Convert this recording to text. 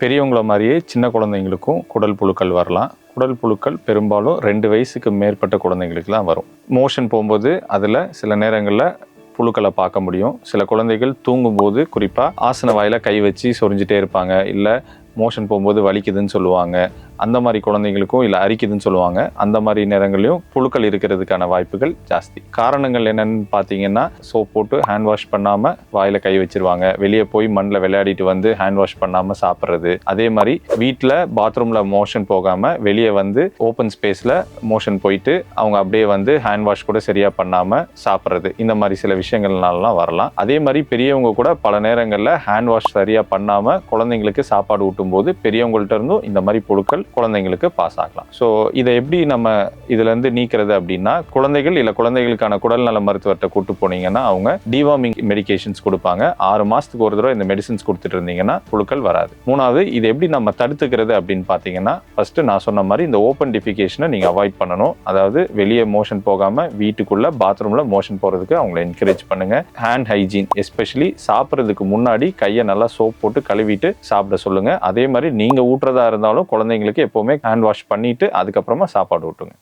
பெரியவங்கள மாதிரியே சின்ன குழந்தைங்களுக்கும் குடல் புழுக்கள் வரலாம். குடல் புழுக்கள் பெரும்பாலும் ரெண்டு வயசுக்கு மேற்பட்ட குழந்தைங்களுக்குலாம் வரும். மோஷன் போகும்போது அதில் சில நேரங்களில் புழுக்களை பார்க்க முடியும். சில குழந்தைகள் தூங்கும்போது குறிப்பாக ஆசன வாயில் கை வச்சு சொரிஞ்சிட்டே இருப்பாங்க. இல்லை மோஷன் போகும்போது வலிக்குதுன்னு சொல்லுவாங்க. அந்த மாதிரி குழந்தைங்களுக்கும் இல்லை அரிக்குதுன்னு சொல்லுவாங்க. அந்த மாதிரி நேரங்களையும் புழுக்கள் இருக்கிறதுக்கான வாய்ப்புகள் ஜாஸ்தி. காரணங்கள் என்னன்னு பார்த்தீங்கன்னா சோப் போட்டு ஹேண்ட் வாஷ் பண்ணாமல் வாயில் கை வச்சிருவாங்க. வெளியே போய் மண்ணில் விளையாடிட்டு வந்து ஹேண்ட் வாஷ் பண்ணாமல் சாப்பிட்றது. அதே மாதிரி வீட்டில் பாத்ரூமில் மோஷன் போகாமல் வெளியே வந்து ஓப்பன் ஸ்பேஸில் மோஷன் போயிட்டு அவங்க அப்படியே வந்து ஹேண்ட் வாஷ் கூட சரியாக பண்ணாமல் சாப்பிட்றது. இந்த மாதிரி சில விஷயங்கள்னாலலாம் வரலாம். அதே மாதிரி பெரியவங்க கூட பல நேரங்களில் ஹேண்ட் வாஷ் சரியாக பண்ணாமல் குழந்தைங்களுக்கு சாப்பாடு ஊட்டும் போது பெரியவங்கள்ட்ட இருந்தும் இந்த மாதிரி புழுக்கள் குழந்தைங்களுக்கு பாஸ் ஆகலாம். ஸோ இதை எப்படி நம்ம இதுலேருந்து நீக்கிறது அப்படின்னா குழந்தைகள் இல்லை குழந்தைகளுக்கான குடல்நல மருத்துவர்கிட்ட கூட்டு போனீங்கன்னா அவங்க டிவார்மிங் மெடிகேஷன்ஸ் கொடுப்பாங்க. ஆறு மாதத்துக்கு ஒரு தடவை இந்த மெடிசன்ஸ் கொடுத்துட்டு இருந்தீங்கன்னா புழுக்கள் வராது. மூணாவது இது எப்படி நம்ம தடுத்துக்கிறது அப்படின்னு பார்த்தீங்கன்னா ஃபர்ஸ்ட் நான் சொன்ன மாதிரி இந்த ஓப்பன் டிஃபிகேஷனை நீங்கள் அவாய்ட் பண்ணணும். அதாவது வெளியே மோஷன் போகாமல் வீட்டுக்குள்ள பாத்ரூமில் மோஷன் போகிறதுக்கு அவங்கள என்கரேஜ் பண்ணுங்க. ஹேண்ட் ஹைஜீன் எஸ்பெஷலி சாப்பிட்றதுக்கு முன்னாடி கையை நல்லா சோப் போட்டு கழுவிட்டு சாப்பிட சொல்லுங்க. அதே மாதிரி நீங்கள் ஊட்டுறதா இருந்தாலும் குழந்தைங்களுக்கு எப்போவுமே ஹேண்ட் வாஷ் பண்ணிட்டு அதுக்கப்புறமா சாப்பாடு ஊட்டுங்க.